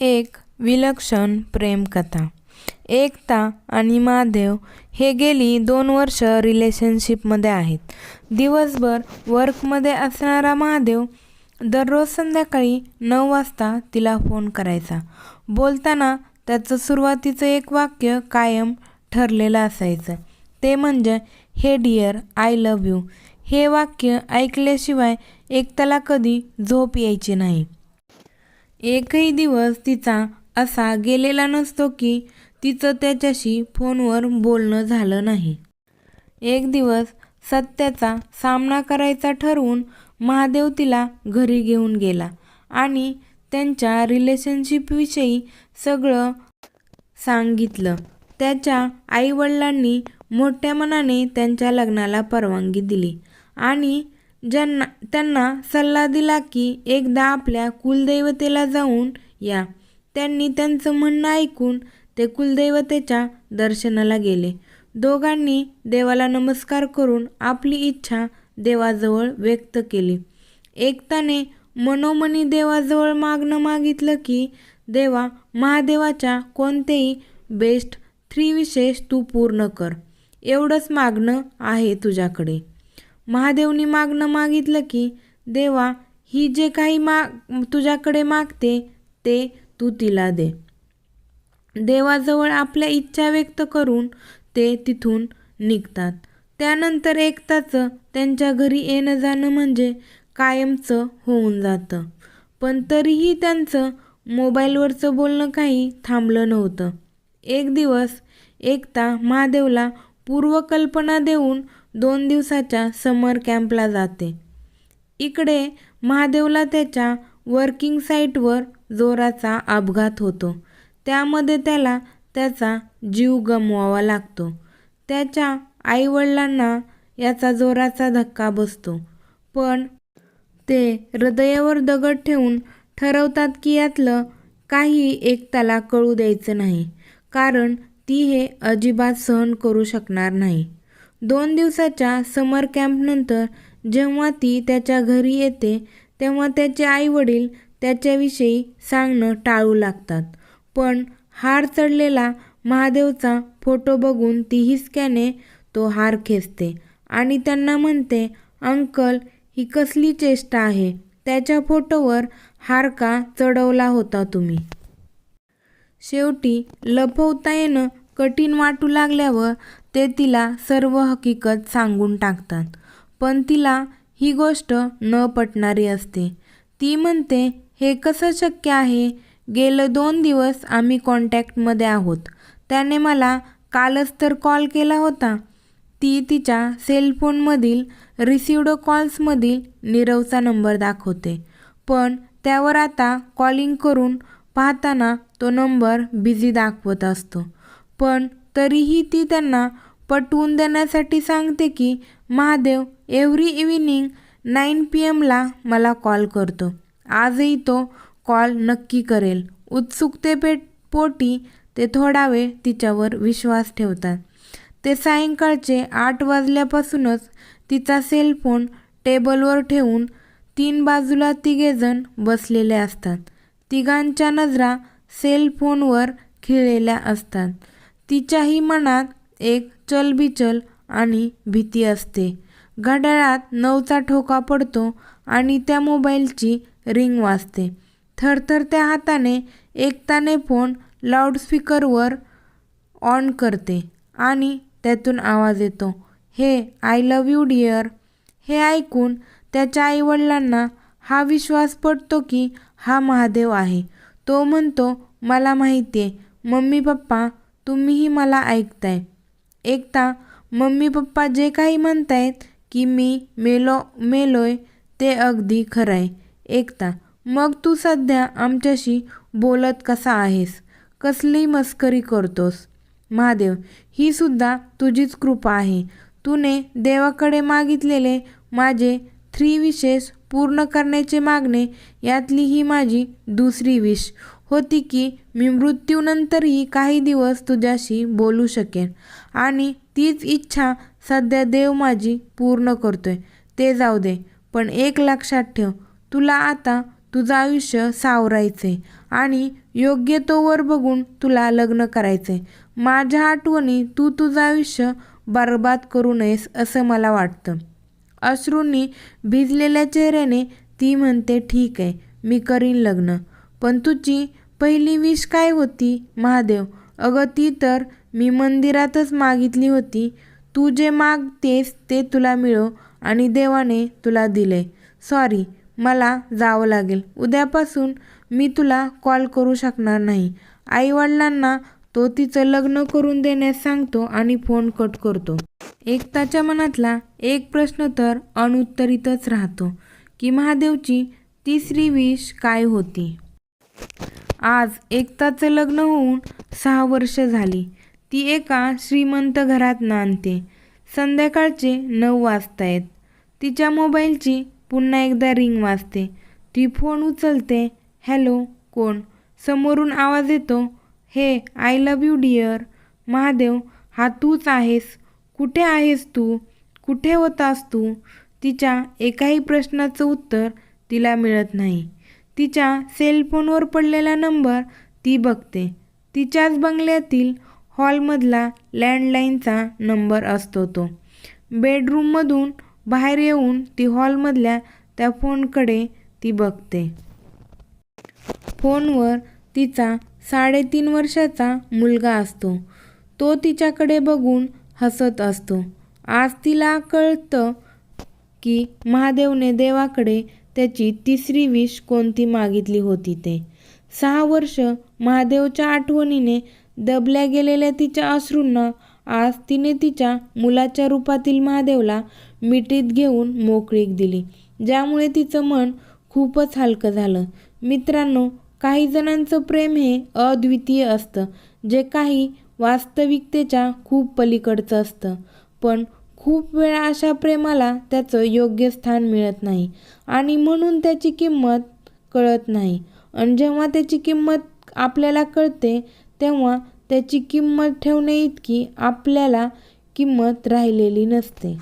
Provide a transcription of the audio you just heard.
एक विलक्षण प्रेमकथा. एकता आणि महादेव हे गेली दोन वर्ष रिलेशनशिपमध्ये आहेत. दिवसभर वर्कमध्ये असणारा महादेव दररोज संध्याकाळी नऊ वाजता तिला फोन करायचा. बोलताना त्याचं सुरुवातीचं एक वाक्य कायम ठरलेलं असायचं. ते म्हणजे हे डिअर आय लव्ह यू हे वाक्य ऐकल्याशिवाय एकताला कधी झोप यायची नाही. एकही दिवस तिचा असा गेलेला नसतो की तिचं त्याच्याशी फोनवर बोलणं झालं नाही. एक दिवस सत्याचा सामना करायचा ठरवून महादेव तिला घरी घेऊन गेला आणि त्यांच्या रिलेशनशिपविषयी सगळं सांगितलं. त्याच्या आईवडिलांनी मोठ्या मनाने त्यांच्या लग्नाला परवानगी दिली आणि ज्यांना त्यांना सल्ला दिला की एकदा आपल्या कुलदैवतेला जाऊन या. त्यांनी त्यांचं म्हणणं ऐकून ते कुलदैवतेच्या दर्शनाला गेले. दोघांनी देवाला नमस्कार करून आपली इच्छा देवाजवळ व्यक्त केली. एकताने मनोमनी देवाजवळ मागणं मागितलं की देवा महादेवाच्या कोणतेही बेस्ट थ्री विशेष तू पूर्ण कर. एवढंच मागणं आहे तुझ्याकडे. महादेवनी मागणं मागितलं की देवा ही जे काही माग तुझ्याकडे मागते ते तू तिला दे. देवाजवळ आपल्या इच्छा व्यक्त करून ते तिथून निघतात. त्यानंतर एकताचं त्यांच्या घरी येणं जाणं म्हणजे कायमचं होऊन जातं. पण तरीही त्यांचं मोबाईलवरचं बोलणं काही थांबलं नव्हतं. एक दिवस एकता महादेवला पूर्वकल्पना देऊन दोन दिवसाच्या समर कॅम्पला जाते. इकडे महादेवला त्याच्या वर्किंग साईटवर जोराचा अपघात होतो. त्यामध्ये त्याला त्याचा जीव गमवावा लागतो. त्याच्या आईवडिलांना याचा जोराचा धक्का बसतो. पण ते हृदयावर दगड ठेवून ठरवतात की यातलं काही त्याला कळू द्यायचं नाही. कारण ती हे अजिबात सहन करू शकणार नाही. दोन दिवसाच्या समर कॅम्पनंतर जेव्हा ती त्याच्या घरी येते तेव्हा त्याचे आईवडील त्याच्याविषयी सांगणं टाळू लागतात. पण हार चढलेला महादेवचा फोटो बघून ती हिसक्याने तो हार खेचते आणि त्यांना म्हणते अंकल ही कसली चेष्टा आहे? त्याच्या फोटोवर हार का चढवला होता तुम्ही? शेवटी लपवता येणं कठीण वाटू लागल्यावर ते तिला सर्व हकीकत सांगून टाकतात. पण तिला ही गोष्ट न पटणारी असते. ती म्हणते हे कसं शक्य आहे? गेलं दोन दिवस आम्ही कॉन्टॅक्टमध्ये आहोत. त्याने मला कालच तर कॉल केला होता. ती तिच्या सेलफोनमधील रिसिवड कॉल्समधील नीरवचा नंबर दाखवते. पण त्यावर आता कॉलिंग करून पाहताना तो नंबर बिझी दाखवत असतो. पण तरीही ती त्यांना पटवून देण्यासाठी सांगते की Mahadev every evening nine P एमला मला कॉल करतो. आजही तो कॉल नक्की करेल. उत्सुकतेपे पोटी ते थोडा वेळ तिच्यावर विश्वास ठेवतात. ते सायंकाळचे आठ वाजल्यापासूनच तिचा सेलफोन टेबलवर ठेवून तीन बाजूला तिघेजण बसलेले असतात. तिघांच्या नजरा सेलफोनवर खिळलेल्या असतात. तिच्याही मनात एक चलबिचल आणि भीती असते. घड्याळात नऊचा ठोका पडतो आणि त्या मोबाईलची रिंग वाजते. थरथरत्या हाताने एकताने फोन लाऊडस्पीकरवर ऑन करते आणि त्यातून आवाज येतो. हे आय लव यू डिअर. हे ऐकून त्याच्या आईवडिलांना हा विश्वास पडतो की हा महादेव आहे. तो म्हणतो मला माहिती आहे मम्मी पप्पा तुम्हीही मला ऐकताय. एकता मम्मी पप्पा जे काही म्हणतायत की मी मेलो मेलोय ते अगदी खरं आहे एकता मग तू सध्या आमच्याशी बोलत कसा आहेस? कसली मस्करी करतोस? महादेव ही सुद्धा तुझीच कृपा आहे. तूने देवाकडे मागितलेले माझे थ्री विशेष पूर्ण करण्याचे मागणे यातली ही माझी दुसरी विश. होती की मी मृत्यूनंतरही काही दिवस तुझ्याशी बोलू शकेन. आणि तीच इच्छा सध्या देव माझी पूर्ण करतोय. ते जाऊ दे पण एक लक्षात ठेव तुला आता तुझं आयुष्य सावरायचे आणि योग्य तो वर बघून तुला लग्न करायचे माझ्या आठवणी तू तुझं आयुष्य बर्बाद करू नयेस असं मला वाटतं. अश्रूंनी भिजलेल्या चेहऱ्याने ती म्हणते ठीक आहे मी करीन लग्न. पण तुझी पहिली विश काय होती महादेव? अगं ती तर मी मंदिरातच मागितली होती. तू जे मागतेस ते तुला मिळो आणि देवाने तुला दिले. सॉरी मला जावं लागेल. उद्यापासून मी तुला कॉल करू शकणार नाही. आईवडिलांना तो तिचं लग्न करून देण्यास सांगतो आणि फोन कट करतो. एकताच्या मनातला एक प्रश्न तर अनुत्तरितच राहतो की महादेवची तिसरी विश काय होती? आज एकताचं लग्न होऊन सहा वर्ष झाली. ती एका श्रीमंत घरात नांदते. संध्याकाळचे नऊ वाजतायत तिच्या मोबाईलची पुन्हा एकदा रिंग वाजते. ती फोन उचलते. हॅलो कोण? समोरून आवाज येतो. Hey I love you dear. Mahadev हा तूच आहेस. कुठे आहेस तू? कुठे होतास तू? तिच्या एकाही प्रश्नाचं उत्तर तिला मिळत नाही. तिच्या सेलफोनवर पडलेला नंबर ती बघते. तिच्याच बंगल्यातील हॉलमधला लँडलाईनचा नंबर असतो तो. बेडरूममधून बाहेर येऊन ती हॉलमधल्या त्या फोनकडे ती बघते. फोनवर तिचा साडेतीन वर्षाचा मुलगा असतो. तो तिच्याकडे बघून हसत असतो. आज तिला कळतं की महादेवने देवाकडे त्याची तिसरी विष कोणती मागितली होती ते? सहा वर्ष महादेवच्या आठवणीने दबल्या गेलेल्या तिच्या अश्रूंना आज तिने तिच्या मुलाच्या रूपातील महादेवला मिठीत घेऊन मोकळीक दिली ज्यामुळे तिचं मन खूपच हलकं झालं. मित्रांनो काही जणांचं प्रेम हे अद्वितीय असतं जे काही वास्तविकतेच्या खूप पलीकडचं असतं. पण खूप वेळा अशा प्रेमाला त्याचं योग्य स्थान मिळत नाही आणि म्हणून त्याची किंमत कळत नाही. आणि जेव्हा त्याची किंमत आपल्याला कळते तेव्हा त्याची किंमत ठेवणे इतकी आपल्याला किंमत राहिलेली नसते.